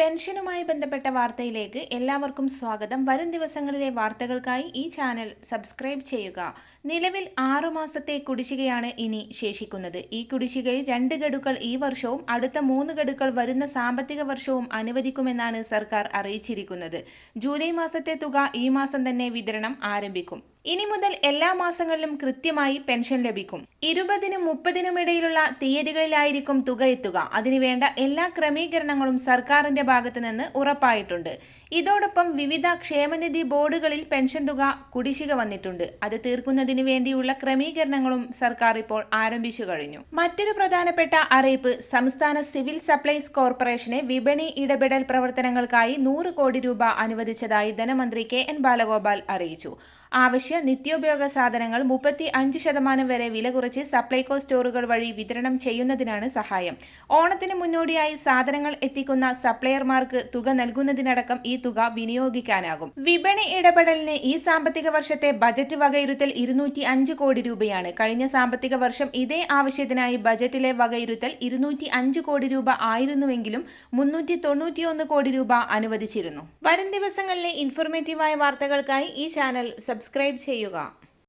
പെൻഷനുമായി ബന്ധപ്പെട്ട വാർത്തയിലേക്ക് എല്ലാവർക്കും സ്വാഗതം. വരും ദിവസങ്ങളിലെ വാർത്തകൾക്കായി ഈ ചാനൽ സബ്സ്ക്രൈബ് ചെയ്യുക. നിലവിൽ ആറുമാസത്തെ കുടിശ്ശികയാണ് ഇനി ശേഷിക്കുന്നത്. ഈ കുടിശ്ശികയിൽ രണ്ട് ഗഡുക്കൾ ഈ വർഷവും അടുത്ത മൂന്ന് ഗഡുക്കൾ വരുന്ന സാമ്പത്തിക വർഷവും അനുവദിക്കുമെന്നാണ് സർക്കാർ അറിയിച്ചിരിക്കുന്നത്. ജൂലൈ മാസത്തെ തുക ഈ മാസം തന്നെ വിതരണം ആരംഭിക്കും. ഇനി മുതൽ എല്ലാ മാസങ്ങളിലും കൃത്യമായി പെൻഷൻ ലഭിക്കും. ഇരുപതിനും മുപ്പതിനും ഇടയിലുള്ള തീയതികളിലായിരിക്കും തുക എത്തുക. അതിനുവേണ്ട എല്ലാ ക്രമീകരണങ്ങളും സർക്കാരിന്റെ ഭാഗത്ത് നിന്ന് ഉറപ്പായിട്ടുണ്ട്. ഇതോടൊപ്പം വിവിധ ക്ഷേമനിധി ബോർഡുകളിൽ പെൻഷൻ തുക കുടിശ്ശിക വന്നിട്ടുണ്ട്. അത് തീർക്കുന്നതിന് വേണ്ടിയുള്ള ക്രമീകരണങ്ങളും സർക്കാർ ഇപ്പോൾ ആരംഭിച്ചു കഴിഞ്ഞു. മറ്റൊരു പ്രധാനപ്പെട്ട അറിയിപ്പ് സംസ്ഥാന സിവിൽ സപ്ലൈസ് കോർപ്പറേഷനെ വിപണി ഇടപെടൽ പ്രവർത്തനങ്ങൾക്കായി നൂറ് കോടി രൂപ അനുവദിച്ചതായി ധനമന്ത്രി കെ എൻ ബാലഗോപാൽ അറിയിച്ചു. ആവശ്യ നിത്യോപയോഗ സാധനങ്ങൾ മുപ്പത്തി അഞ്ച് ശതമാനം വരെ വില കുറച്ച് സപ്ലൈകോ സ്റ്റോറുകൾ വഴി വിതരണം ചെയ്യുന്നതിനാണ് സഹായം. ഓണത്തിന് മുന്നോടിയായി സാധനങ്ങൾ എത്തിക്കുന്ന സപ്ലയർമാർക്ക് തുക നൽകുന്നതിനടക്കം ഈ തുക വിനിയോഗിക്കാനാകും. വിപണി ഇടപെടലിന് ഈ സാമ്പത്തിക വർഷത്തെ ബജറ്റ് വകയിരുത്തൽ ഇരുന്നൂറ്റി അഞ്ച് കോടി രൂപയാണ്. കഴിഞ്ഞ സാമ്പത്തിക വർഷം ഇതേ ആവശ്യത്തിനായി ബജറ്റിലെ വകയിരുത്തൽ ഇരുന്നൂറ്റി അഞ്ച് കോടി രൂപ ആയിരുന്നുവെങ്കിലും മുന്നൂറ്റി തൊണ്ണൂറ്റിയൊന്ന് കോടി രൂപ അനുവദിച്ചിരുന്നു. വരും ദിവസങ്ങളിലെ ഇൻഫോർമേറ്റീവായ വാർത്തകൾക്കായി ഈ ചാനൽ സബ്സ്ക്രൈബ് ചെയ്യുക.